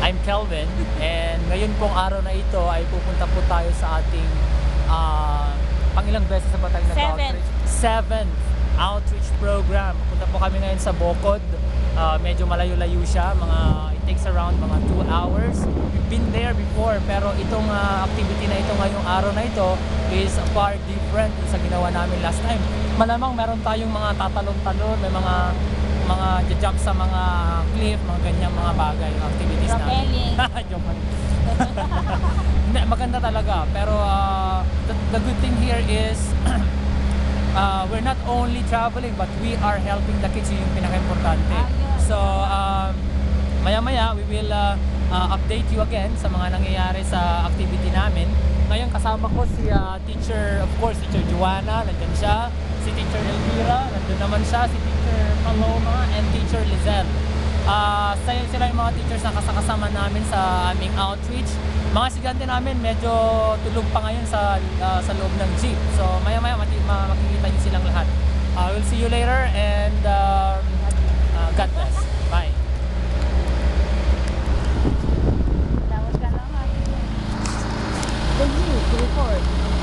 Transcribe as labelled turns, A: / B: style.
A: I'm Kelvin and ngayon pong araw na ito ay pupunta po tayo sa ating ah, pangilang beses na ba tayo nag-outreach? Seventh outreach program. Pupunta po kami ngayon sa Bocod. Ah, medyo malayo-layo siya. Mga, it takes around mga 2 hours. We've been there before pero itong ah, activity na ito ngayong araw na ito is far different sa ginawa namin last time. Malamang meron tayong mga tatalon-talon, may mga mga jump sa mga cliff, mga ganyang mga bagay, yung activities
B: Rappelling.
A: namin. Joke maganda talaga. Pero uh, the, the good thing here is uh, we're not only traveling but we are helping the kids yun yung pinaka-importante. So, um, maya-maya we will uh, uh, update you again sa mga nangyayari sa activity namin. Ngayon kasama ko si uh, teacher, of course, teacher Joanna, nandyan siya. Si teacher Elvira, nandun naman siya. Si teacher Paloma, and Teacher Lizelle. Uh, ah, sila yung mga teachers na kasakasama namin sa aming outreach. Mga estudyante namin medyo tulog pa ngayon sa, uh, sa loob ng jeep. So maya-maya makikita niyo silang lahat. Ah, I uh, will see you later and uh, uh, God bless. Bye. Thank you. Report.